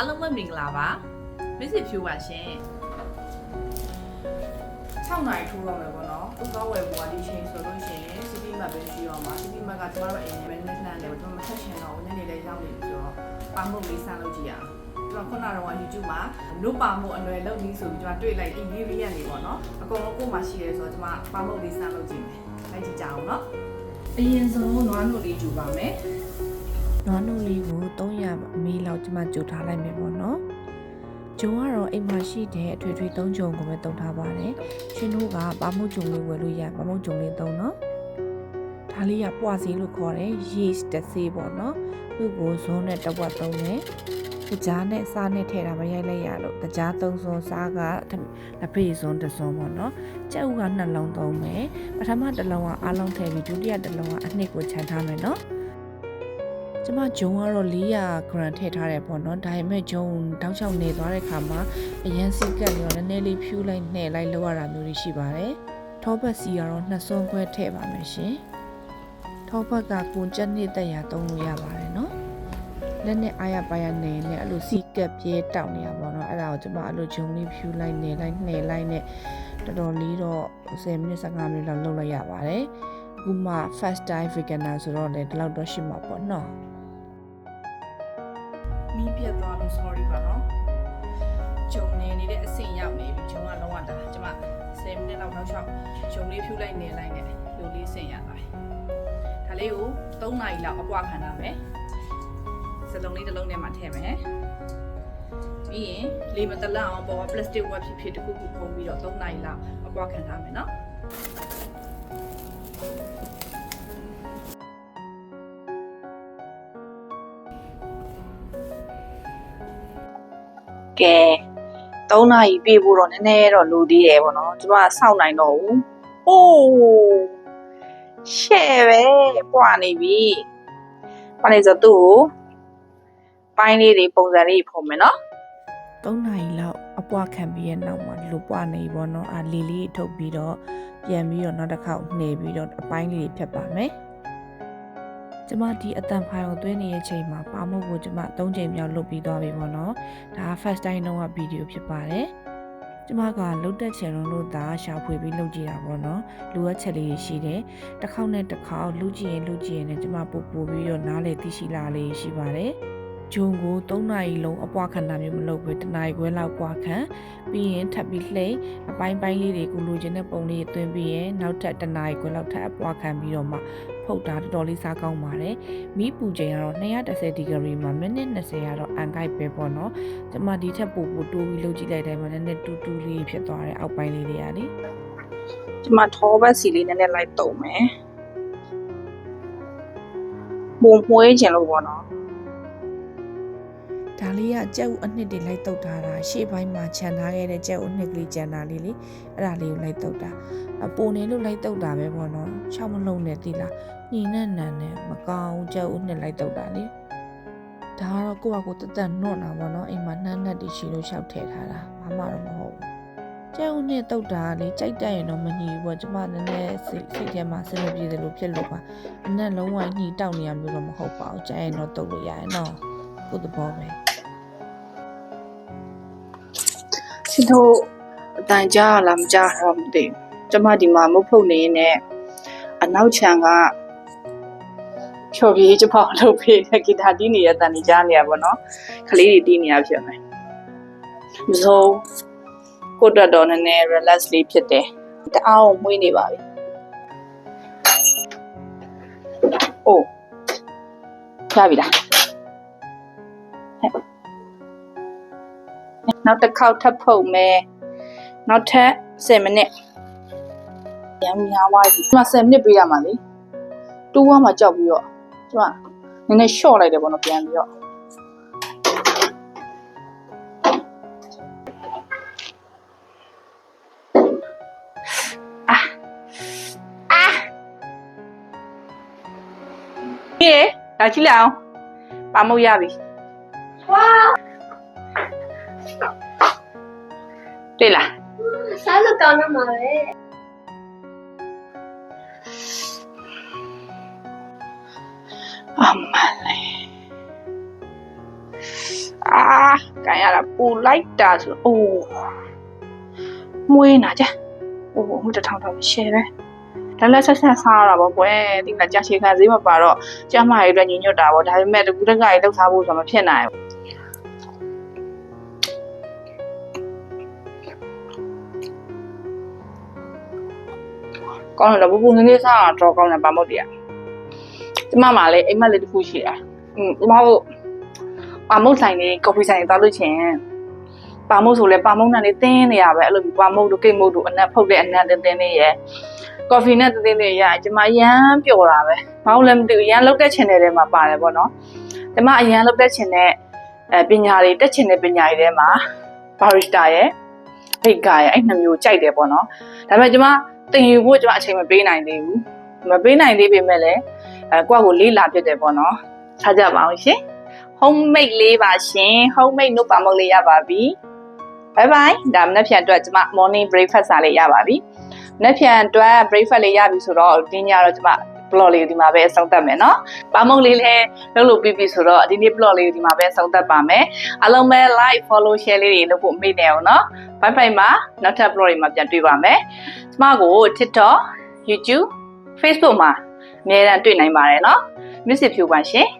အားလုံးပဲမင်္ဂလာပါမစ်စစ်ဖြူပါရှင်6နိုင်ထိုးတော့မယ်ပေါ့နော်သူကောင်းဝယ်ပေါ်ဒီချိန်ဆိုလို့ရှိရင် city map ပဲရှိရောမှာ city map ကကျမတို့အိမ်နဲ့ပဲနဲ့နှမ်းတယ်ကျွန်တော်မဆက်ရှင်တော့နည်းနည်းလေးရောက်နေပြီဆိုတော့ပါမုတ်လေးစမ်းလုပ်ကြည့်ရအောင်ကျွန်တော်ခုနကတော့ YouTube မှာ no ပါမုတ်အလွယ်လုပ်နည်းဆိုပြီးကျွန်တော်တွေ့လိုက် ingredient တွေပေါ့နော်အကုန်လုံးကိုယ်မှာရှိရဲဆိုတော့ကျွန်မပါမုတ်လေးစမ်းလုပ်ကြည့်မယ်လိုက်ကြည့်ကြအောင်နော်အရင်ဆုံးနွားနို့လေးယူပါမယ် နွားနုလေးကို300အမေးလောက်ကျမကြိုထားလိုက်မယ်ပေါ့နော်ဂျုံကတော့အိမ်မှာရှိတဲ့အထွေထွေသုံးဂျုံကိုပဲတုံထားပါတယ်ရှင်တို့ကပါမုတ်ဂျုံလေးဝယ်လို့ရပါမုတ်ဂျုံလေးသုံးနော်ဒါလေးကပွားစီလို့ခေါ်တယ် yeast တစ်စေးပေါ့နော်သူ့ကိုဇွန်းနဲ့တဝက်သုံးတယ်တကြားနဲ့စားနဲ့ထည့်တာမရိုက်လိုက်ရလို့တကြားသုံးစွန်းစားကလက်ဖေးစွန်းတစ်စွန်းပေါ့နော်ကြက်ဥကနှလုံးသုံးမယ်ပထမတစ်လုံးကအားလုံးထည့်ပြီးဒုတိယတစ်လုံးကအနှစ်ကိုခြံထားမယ်နော် ကျမဂျုံကတော့400 gram ထည့်ထားတယ်ပေါ့နော်ဒါပေမဲ့ဂျုံတောက်ချောက်နေသွားတဲ့ခါမှာအရန်စိတ်ကပ်ရောနည်းနည်းလေးဖြူလိုက်နှဲ့လိုက်လောက်ရတာမျိုးတွေရှိပါတယ်ထောပတ်စီကတော့နှစ်စွန်းခွဲထည့်ပါမယ်ရှင်ထောပတ်ကကွန်ချက်နှစ်သက်ရာသုံးလို့ရပါတယ်နော်လက်နဲ့အားရပါရနေနဲ့အဲ့လိုစီကပ်ပြဲတောက်နေရပါတော့အဲ့ဒါကိုကျမအဲ့လိုဂျုံလေးဖြူလိုက်နေလိုက်နှဲ့လိုက်နဲ့တော်တော်လေးတော့10မိနစ်15မိနစ်လောက်လုပ်လိုက်ရပါတယ်အခုမှ fast time veganer ဆိုတော့လည်းဒီလောက်တော့ရှိမှာပေါ့နော် မီးပြတ်သွားလို့ sorry ပါနော်ဂျုံနေနေတဲ့အဆင့်ရောက်နေပြီဂျုံကလုံးဝဒါကျမ10မိနစ်လောက်နောက်လျှောက်ဂျုံလေးဖြူလိုက်နေလိုက်နေလူလေးဆင်ရပါတယ်ဒါလေးကို3နာရီလောက်အပွားခံရမယ်စလုံးလေးတစ်လုံးထဲမှာထည့်မယ်ပြီးရင်လေမတလန့်အောင်ပေါ်က plastic wrap ဖြစ်ဖြစ်တစ်ခုခုပုံပြီးတော့3နာရီလောက်အပွားခံထားမယ်နော် ကဲ3နာရီပြည့်ဖို့တော့နည်းနည်းတော့လိုသေးတယ်ပေါ့နော်ကျမကစောင့်နိုင်တော့ဘူးအိုးရှဲ့ပဲပွာနေပြီဘာလဲဆိုတော့သူ့ကိုပိုင်းလေးတွေပုံစံလေးဖုံမယ်နော်3နာရီလောက်အပွားခံပြီးရဲ့နောက်မှာလူပွားနေပြီပေါ့နော်အာလီလေးထုတ်ပြီးတော့ပြန်ပြီးတော့နောက်တစ်ခေါက်နှိပ်ပြီးတော့အပိုင်းလေးဖြတ်ပါမယ် ကျမဒီအတန်ဖိုင်ကိုသွင်းနေတဲ့အချိန်မှာပါမုတ်ကိုကျမ3ချိန်မြောက်လုပ်ပြီးသွားပြီပေါ့နော်ဒါ first time တော့ဗီဒီယိုဖြစ်ပါတယ်ကျမကလုတ်တက်ချင်လို့သာရှာဖွေပြီးလုပ်ကြည့်တာပေါ့နော်လူအပ်ချက်လေးရှိတယ်တစ်ခေါက်နဲ့တစ်ခေါက်လူကြည့်ရင်လူကြည့်ရင်လည်းကျမပို့ပို့ပြီးတော့နားလေသိရှိလာလေးရှိပါတယ် ဂျုံကို3နာရီလုံးအပွားခံတာမျိုးမလုပ်ဘူးတနာရီခွဲလောက်ပွားခံပြီးရင်ထပ်ပြီးလှိမ့်အပိုင်းပိုင်းလေးတွေကိုလိုချင်တဲ့ပုံလေးသွင်းပြီးရင်နောက်ထပ်တနာရီခွဲလောက်ထပ်အပွားခံပြီးတော့မှဖုတ်တာတော်တော်လေးစားကောင်းပါတယ်မီးပူချိန်ကတော့230ဒီဂရီမှာမိနစ်20ကတော့အန်ကိုက်ပဲပေါ့နော်ကျမဒီထက်ပိုပိုတိုးပြီးလုပ်ကြည့်လိုက်တိုင်းမှာနည်းနည်းတူတူလေးဖြစ်သွားတယ်အောက်ပိုင်းလေးတွေကလေကျမထောဘက်စီလေးနည်းနည်းလိုက်တုံမယ်ပုံမွေးခြင်းလို့ပေါ့နော် ဒါလေးကကြက်ဥအနှစ်တွေလိုက်တုတ်ထားတာရှေ့ပိုင်းမှာခြံထားခဲ့တဲ့ကြက်ဥနှစ်ကလေးကြံတာလေးလေအဲ့ဒါလေးကိုလိုက်တုတ်တာအပိုနေလို့လိုက်တုတ်တာပဲပေါ့နော်ချောက်မလုံးနဲ့တိလားညီနဲ့နန်နဲ့မကောင်းကြက်ဥနှစ်လိုက်တုတ်တာလေဒါကတော့ကိုယ့်ဘာကိုယ်တက်တက်နွတ်တာပေါ့နော်အိမ်မှာနှမ်းနှက်တီရှိလို့ရှောက်ထည့်ထားတာဘာမှတော့မဟုတ်ဘူးကျဲဦးနဲ့တုတ်တာလေကြိုက်တက်ရင်တော့မညီဘူးပေါ့ကျမနည်းနည်းစိတ်စိတ်ထဲမှာစဉ်းမပြေသလိုဖြစ်လို့ပါအနဲ့လုံးဝညှိတောက်နေရမျိုးတော့မဟုတ်ပါဘူးကျဲရင်တော့တုတ်လို့ရရင်တော့ကိုယ့်သဘောပဲ ရှင်တို့အတန်ကြားလားမကြားတော့မသိဘူးကျမဒီမှာမုတ်ဖုတ်နေနေအနောက်ခြံကဖြော်ပြေးကျမလုပ်ပေးတဲ့ဂီတာတီးနေရတန်နေကြားနေရပါတော့ခလေးတွေတီးနေရဖြစ်မယ်မစိုးကိုယ့်အတွက်တော့နည်းနည်း relax လေးဖြစ်တယ်တအားကိုမွေးနေပါပြီအိုးရပြီလား နောက်တစ်ခေါက်ထပ်ဖုတ်မယ်နောက်ထပ်10မိနစ်ရမ်းများသွားပြီဒီမှာ10မိနစ်ပေးရမှာလေတူးဝါမှာကြောက်ပြီးတော့ကျမနည်းနည်း short လိုက်တယ်ပေါ့နော်ပြန်ပြီးတော့အာအာဟေးလာကြည့်လိုက်အောင်ပါမုတ်ရပြီ တွေ့လားစားလို့ကောင်းတော့မှာပဲအမလေးအာကန်ရတာပူလိုက်တာဆိုအိုးမွေးနာကြအိုးဟိုတထောင်ထောင်ရှယ်ပဲဒါလည်းဆက်ဆက်စားရတာပေါ့ကွယ်ဒီကကြာရှည်ခံစည်းမပါတော့ကျမရဲ့အတွက်ညီညွတ်တာပေါ့ဒါပေမဲ့တကူတက်ကကြီးလောက်စားဖို့ဆိုတော့မဖြစ်နိုင်ဘူး ကောင်းတယ်ပူပူနည်းနည်းစားတာတော့ကောင်းတယ်ပါမုတ်တည်းကျမမှလည်းအိမ်မက်လေးတစ်ခုရှိတာอืมကျမတို့ပါမုတ်ဆိုင်လေးကော်ဖီဆိုင်သွားလို့ချင်ပါမုတ်ဆိုလဲပါမုတ်နဲ့နေတင်းနေရပဲအဲ့လိုပါမုတ်တို့ကိတ်မုတ်တို့အနက်ဖုတ်တဲ့အနက်တင်းတင်းလေးရယ်ကော်ဖီနဲ့တင်းတင်းလေးရကျမရမ်းပျော်တာပဲဘာလို့လဲမသိဘူးရမ်းလောက်တဲ့ချင်တဲ့ထဲမှာပါတယ်ပေါ့နော်ကျမအရန်လောက်တဲ့ချင်တဲ့အဲပညာတွေတက်ချင်တဲ့ပညာတွေထဲမှာဘာရီစတာရယ် ဖိတ်ကရယ်အဲ့နှစ်မျိုးကြိုက်တယ်ပေါ့နော်ဒါပေမဲ့ကျမတင်ယူဖို့ကျမအချိန်မပေးနိုင်သေးဘူးမပေးနိုင်သေးပေမဲ့လည်းအဲကိုယ့်ကိုလေးလာဖြစ်တယ်ပေါ့နော်ထားကြပါအောင်ရှင် homemade လေးပါရှင် homemade နုပါမုတ်လေးရပါပြီ bye bye ဒါမနေ့ဖြန်အတွက်ကျမ morning breakfast စားလေးရပါပြီမနေ့ဖြန်အတွက် breakfast လေးရပြီဆိုတော့ဒီညတော့ကျမ blog လေးကိုဒီမှာပဲအဆုံးသတ်မယ်နော်။ပါမုံလေးလည်းလုပ်လို့ပြီးပြီဆိုတော့ဒီနေ့ blog လေးကိုဒီမှာပဲအဆုံးသတ်ပါမယ်။အားလုံးပဲ like follow share လေးတွေလုပ်ဖို့မေ့နေအောင်နော်။ bye bye မှာနောက်ထပ် blog တွေမှာပြန်တွေ့ပါမယ်။ကျမကို TikTok, YouTube, Facebook မှာအများအတွေ့နိုင်ပါတယ်နော်။ music ဖြူပါရှင်။